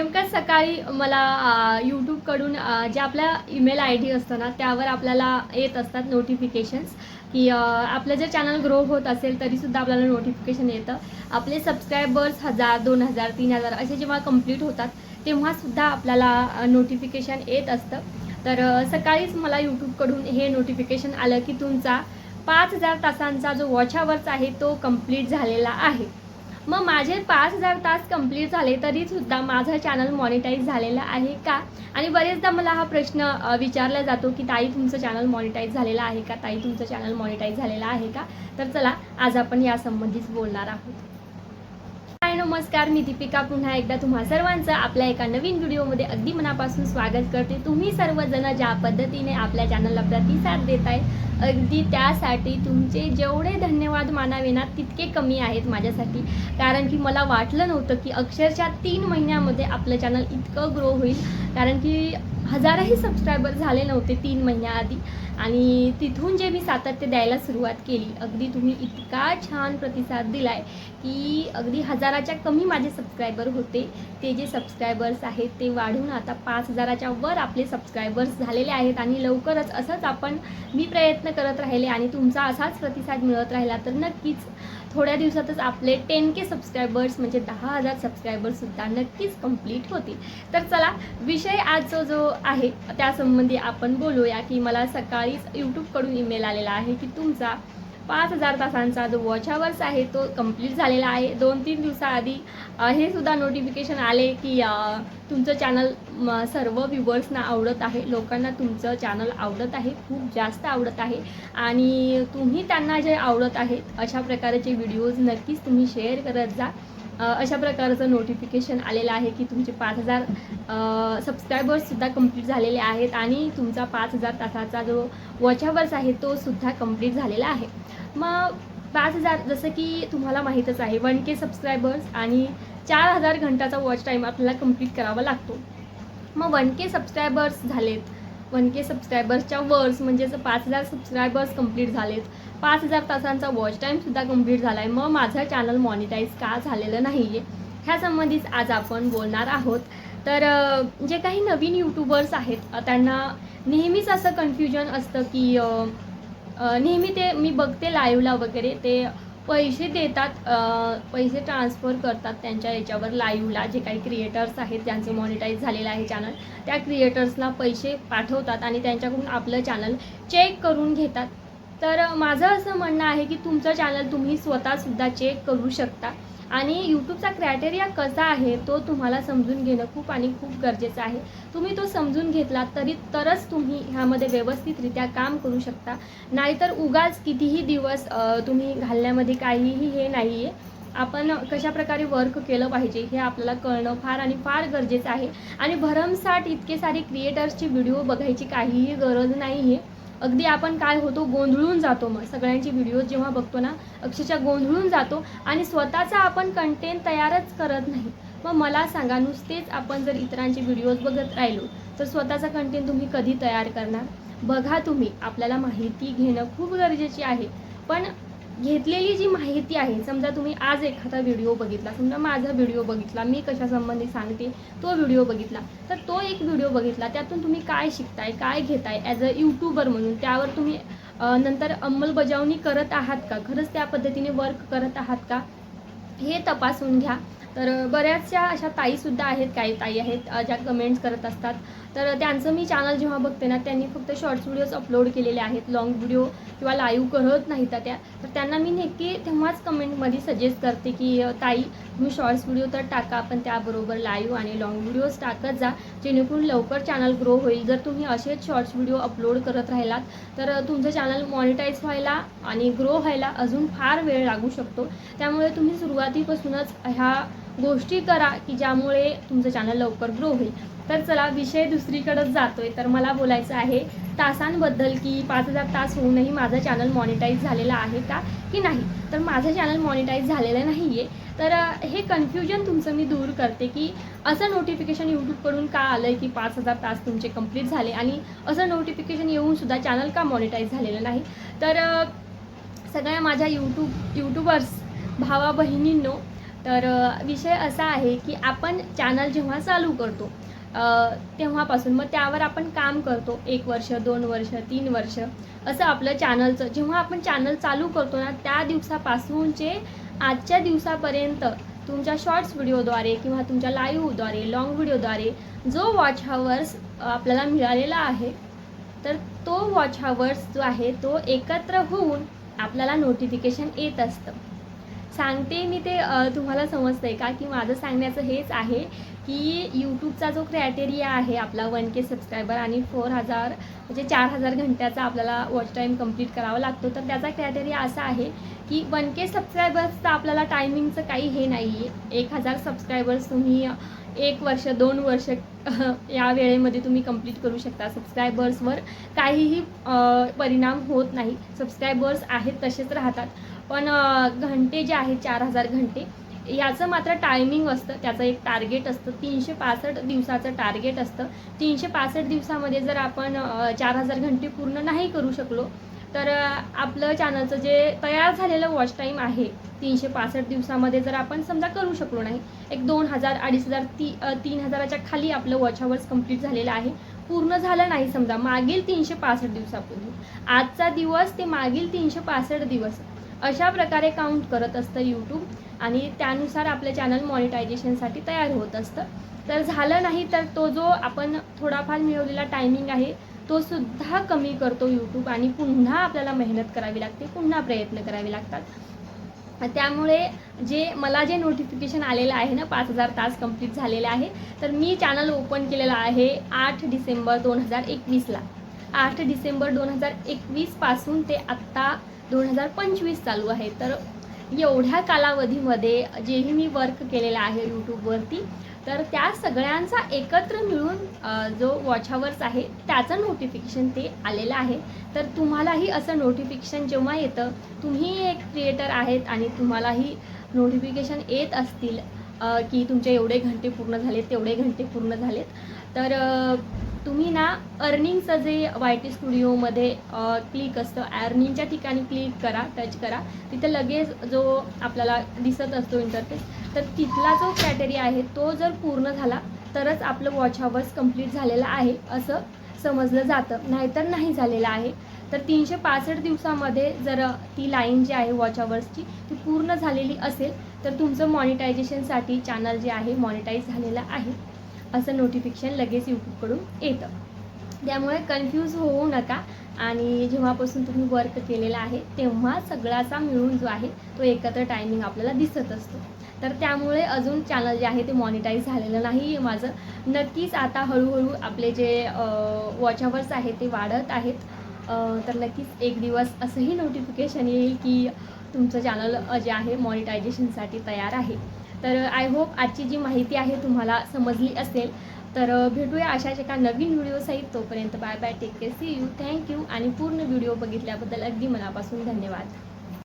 नेमकं सकाळी मला यूट्यूबकडून जे आपल्या ईमेल आय डी असतं ना त्यावर आपल्याला येत असतात नोटिफिकेशन्स की आपलं जर चॅनल ग्रो होत असेल तरीसुद्धा आपल्याला नोटिफिकेशन येतं. आपले सबस्क्रायबर्स हजार दोन हजार तीन हजार असे जेव्हा कंप्लीट होतात तेव्हासुद्धा आपल्याला नोटिफिकेशन येत असतं. तर सकाळीच मला यूट्यूबकडून हे नोटिफिकेशन आलं की तुमचा पाच हजार तासांचा जो वॉच आवर्स आहे तो कंप्लीट झालेला आहे. मग माझे पाच हजार तास कंप्लीट झाले तरीसुद्धा माझं चॅनल मॉनिटाईज झालेलं आहे का? आणि बरेचदा मला हा प्रश्न विचारला जातो की ताई तुमचं चॅनल मॉनिटाईज झालेलं आहे का? ताई तुमचं चॅनल मॉनिटाईज झालेलं आहे का? तर चला आज आपण यासंबंधीच बोलणार आहोत. नमस्कार मी दीपिका. पुन्हा एकदा तुम्हा सर्वांचं आपल्या एका नवीन व्हिडिओमध्ये अगदी मनापासून स्वागत करते. तुम्ही सर्वजण ज्या पद्धतीने आपल्या चॅनलला प्रतिसाद देत आहे अगदी त्यासाठी तुमचे जेवढे धन्यवाद मानावे ना तितके कमी आहेत माझ्यासाठी. कारण की मला वाटलं नव्हतं की अक्षरशः तीन महिन्यामध्ये आपलं चॅनल इतकं ग्रो होईल. कारण की हजारही सबस्क्रायबर झाले नव्हते तीन महिन्याआधी. आणि तिथून जे मी सातत्य द्यायला सुरुवात केली अगदी तुम्ही इतका छान प्रतिसाद दिला आहे की अगदी हजाराच्या कमी माझे सबस्क्रायबर होते. ते जे सबस्क्रायबर्स आहेत ते वाढून आता पाच हजाराच्या वर आपले सबस्क्रायबर्स झालेले आहेत आणि लवकरच असंच आपण मी प्रयत्न करत राहिले आणि तुमचा असाच प्रतिसाद मिळत राहिला तर नक्कीच थोड्या दिवसातच आपले टेन के सबस्क्रायबर्स म्हणजे दहा हजार सबस्क्रायबर्ससुद्धा नक्कीच कंप्लीट होतील. तर चला विषय आजचा जो आहे त्यासंबंधी आपण बोलूया की मला सकाळीच यूट्यूबकडून ईमेल आलेला आहे की तुमचा पाच हजार तासांचा जो वॉच आवर्स आहे तो कंप्लीट झालेला आहे. दोन तीन दिवसाआधी हे सुद्धा नोटिफिकेशन आले की तुमचं चॅनल सर्व व्ह्युवर्सना आवडत आहे. लोकांना तुमचं चॅनल आवडत आहे. खूप जास्त आवडत आहे. आणि तुम्ही त्यांना जे आवडत आहेत अशा प्रकारचे व्हिडिओज नक्कीच तुम्ही शेअर करत जा. अशा प्रकारचं नोटिफिकेशन आलेलं आहे की तुमचे पाच हजार सबस्क्रायबर्ससुद्धा कंप्लीट झालेले आहेत आणि तुमचा पाच हजार तासाचा जो वॉच आवर्स आहे तो सुद्धा कंप्लीट झालेला आहे. मग पाच हजार जसं की तुम्हाला माहीतच आहे वन के सबस्क्रायबर्स आणि चार हजार घंटाचा वॉच टाईम आपल्याला कंप्लीट करावा लागतो. मग वन के सबस्क्रायबर्स झालेत वन के सबस्क्रायबर्सच्या वर्स म्हणजे जर पाच हजार सबस्क्रायबर्स कंप्लीट झालेत. पाच हजार तासांचा वॉच टाईमसुद्धा कंप्लीट झाला आहे मग माझं चॅनल मॉनिटाईज का झालेलं नाही आहे ह्यासंबंधीच आज आपण बोलणार आहोत. तर जे काही नवीन यूट्यूबर्स आहेत त्यांना नेहमीच असं कन्फ्युजन असतं की नेहमी ते मी बघते लाईव्हला वगैरे ते पैसे देतात पैसे ट्रान्सफर करतात त्यांच्या याच्यावर लाईव्हला जे काही क्रिएटर्स आहेत ज्यांचं मॉनिटाईज झालेलं आहे चॅनल त्या क्रिएटर्सला पैसे पाठवतात आणि त्यांच्याकडून आपलं चॅनल चेक करून घेतात. तर माझं असं म्हणणं आहे की तुमचं चॅनल तुम्ही स्वतःसुद्धा चेक करू शकता. आणि यूट्यूबचा क्रायटेरिया कसा आहे तो तुम्हाला समजून घेणं खूप आणि खूप गरजेचं आहे. तुम्ही तो समजून घेतला तरी तरच तुम्ही ह्यामध्ये व्यवस्थितरित्या काम करू शकता. नाहीतर उगाच कितीही दिवस तुम्ही घालण्यामध्ये काहीही हे नाही आहे आपण कशा प्रकारे वर्क केलं पाहिजे हे आपल्याला कळणं फार आणि फार गरजेचं आहे. आणि भरमसाठ इतके सारे क्रिएटर्सचे व्हिडिओ बघायची काहीही गरज नाही आहे अगदी आपण काय होतो गोंधळून जातो मग सगळ्यांचे व्हिडिओज जेव्हा बघतो ना अक्षरशः गोंधळून जातो आणि स्वतःचा आपण कंटेंट तयारच करत नाही. मग मला सांगा नुसतेच आपण जर इतरांचे व्हिडिओज बघत राहिलो तर स्वतःचा कंटेंट तुम्ही कधी तयार करणार? बघा तुम्ही आपल्याला माहिती घेणं खूप गरजेची आहे. पण घेतलेली जी माहिती आहे समजा तुम्ही आज एखादा व्हिडिओ बघितला समजा माझा व्हिडिओ बघितला मी कशासंबंधी सांगते तो व्हिडिओ बघितला तर तो एक व्हिडिओ बघितला त्यातून तुम्ही काय शिकताय काय घेताय ॲज अ यूट्यूबर म्हणून त्यावर तुम्ही नंतर अंमलबजावणी करत आहात का? खरंच त्या पद्धतीने वर्क करत आहात का? हे तपासून घ्या. तर बऱ्याचशा अशा ताईसुद्धा आहेत काही ताई आहेत ज्या कमेंट्स करत असतात. तर त्यांचं मी चॅनल जेव्हा बघते ना त्यांनी फक्त शॉर्ट्स व्हिडिओज अपलोड केलेले आहेत लॉंग व्हिडिओ किंवा लाईव्ह करत नाही त्या तर त्यांना मी नक्की तेव्हाच कमेंटमध्ये सजेस्ट करते की ताई तुम्ही शॉर्ट्स व्हिडिओ तर टाका पण त्याबरोबर लाईव्ह आणि लॉंग व्हिडिओज टाकत जा. जेणेकरून लवकर चॅनल ग्रो होईल. जर तुम्ही असेच शॉर्ट्स व्हिडिओ अपलोड करत राहिलात तर तुमचं चॅनल मॉनिटाईज व्हायला आणि ग्रो व्हायला अजून फार वेळ लागू शकतो. त्यामुळे तुम्ही सुरुवातीपासूनच ह्या गोष्टी करा की ज्यामुळे तुमचं चॅनल लवकर ग्रो होईल. तर चला विषय दुसरीकडेच जातोय. तर मला बोलायचं आहे तासांबद्दल की पाच हजार तास होऊनही माझं चॅनल मॉनिटाईज झालेलं आहे का की नाही? तर माझं चॅनल मॉनिटाईज झालेलं नाही आहे तर हे कन्फ्युजन तुमचं मी दूर करते की असं नोटिफिकेशन यूट्यूबकडून का आलं आहे की पाच हजार तास तुमचे कंप्लीट झाले आणि असं नोटिफिकेशन येऊनसुद्धा चॅनल का मॉनिटाईज झालेलं नाही? तर सगळ्या माझ्या यूट्यूब यूट्यूबर्स भावा बहिणींनो तर विषय असा आहे की आपण चॅनल जेव्हा चालू करतो तेव्हापासून मग त्यावर आपण काम करतो. एक वर्ष दोन वर्ष तीन वर्ष असं आपलं चॅनलचं जेव्हा आपण चॅनल चालू करतो ना त्या दिवसापासूनचे आजच्या दिवसापर्यंत तुमच्या शॉर्ट्स व्हिडिओद्वारे किंवा तुमच्या लाईव्हद्वारे लॉंग व्हिडिओद्वारे जो वॉच हावर्स आपल्याला मिळालेला आहे तर तो वॉच हावर्स जो आहे तो एकत्र होऊन आपल्याला नोटिफिकेशन येत असतं. सांगते मी ते तुम्हाला समजतं आहे का? की माझं सांगण्याचं हेच आहे की यूट्यूबचा जो क्रायटेरिया आहे आपला वन के सबस्क्रायबर आणि फोर हजार म्हणजे चार हजार घंट्याचा आपल्याला वॉच टाईम कंप्लीट करावा लागतो तर त्याचा क्रायटेरिया असा आहे की वन के सबस्क्रायबर्सचं आपल्याला टायमिंगचं काही हे नाही आहे एक हजार सबस्क्रायबर्स तुम्ही एक वर्ष दोन वर्ष या वेळेमध्ये तुम्ही कंप्लीट करू शकता. सबस्क्रायबर्सवर काहीही परिणाम होत नाही. सबस्क्रायबर्स आहेत तसेच राहतात. पण घंटे जे आहेत चार हजार घंटे याचं मात्र टायमिंग असतं. त्याचं एक टार्गेट असतं. तीनशे पासष्ट दिवसाचं टार्गेट असतं. तीनशे पासष्ट दिवसामध्ये जर आपण चार हजार घंटे पूर्ण नाही करू शकलो तर आपलं चॅनलचं जे तयार झालेलं वॉच टाईम आहे तीनशे पासष्ट दिवसामध्ये जर आपण समजा करू शकलो नाही एक दोन हजार अडीच हजार ती तीन हजाराच्या खाली आपलं वॉच आवर्स कंप्लीट झालेलं आहे. पूर्ण झालं नाही समजा मागील तीनशे पासष्ट दिवसापूर्वी. आजचा दिवस ते मागील तीनशे पासष्ट दिवस. अशा प्रकारे काउंट करत असतं यूट्यूब आणि त्यानुसार आपलं चॅनल मॉनिटायझेशनसाठी तयार होत असतं. तर झालं नाही तर तो जो आपण थोडाफार मिळवलेला टायमिंग आहे तो सुद्धा कमी करतो यूट्यूब आणि पुन्हा आपल्याला मेहनत करावी लागते पुन्हा प्रयत्न करावे लागतात. त्यामुळे जे मला जे नोटिफिकेशन आलेलं आहे ना पाच हजार तास कंप्लीट झालेले आहे तर मी चॅनल ओपन केलेलं आहे आठ डिसेंबर दोन हजार एकवीसला. आठ डिसेंबर दोन हजार एकवीसपासून ते आत्ता दोन हजार पंचवीस चालू आहे. तर एवढ्या कालावधीमध्ये जेही मी वर्क केलेलं आहे यूट्यूबवरती तर त्या सगळ्यांचा एकत्र मिळून जो वॉच आवर्स आहे त्याचं नोटिफिकेशन ते आलेलं आहे. तर तुम्हालाही असं नोटिफिकेशन जेव्हा येतं तुम्ही एक क्रिएटर आहेत आणि तुम्हालाही नोटिफिकेशन येत असतील की तुमचे एवढे घंटे पूर्ण झालेत तेवढे घंटे पूर्ण झालेत. तर तुम्ही ना अर्निंगचं जे वाय टी स्टुडिओमध्ये क्लिक असतं अर्निंगच्या ठिकाणी क्लिक करा टच करा. तिथे लगेच जो आपल्याला दिसत असतो इंटरफेस तर तिथला जो क्रायटेरिया आहे तो जर पूर्ण झाला तरच आपलं वॉच हवर्स कंप्लीट झालेलं आहे असं समजलं जातं. नाहीतर नाही झालेलं आहे. तर तीनशे पासष्ट दिवसामध्ये जर ती लाईन जी आहे वॉच आवर्सची ती पूर्ण झालेली असेल तर तुमचं मॉनिटायझेशनसाठी चॅनल जे आहे मॉनिटाईज झालेलं आहे. असं नोटिफिकेशन लगेच यूट्यूबकडून येतं. त्यामुळे कन्फ्यूज होऊ नका. आणि जेव्हापासून तुम्ही वर्क केलेला आहे तेव्हा सगळाचा मिळून जो आहे तो एकत्र टायमिंग आपल्याला दिसत असतो. तर त्यामुळे अजून चॅनल जे आहे ते मॉनिटाईज झालेलं नाही. आहे माझं नक्कीच आता हळूहळू आपले जे वॉच अवर्स आहेत ते वाढत आहेत. तर नक्कीच एक दिवस असंही नोटिफिकेशन येईल की तुमचं चॅनल जे आहे मॉनिटायझेशनसाठी तयार आहे. तर आय होप आजची जी माहिती आहे तुम्हाला समजली असेल तर भेटूया अशाच एका नवीन व्हिडिओसहित तोपर्यंत bye bye take care see you thank you आणि पूर्ण व्हिडिओ बघितल्याबद्दल अगदी मनापासून धन्यवाद.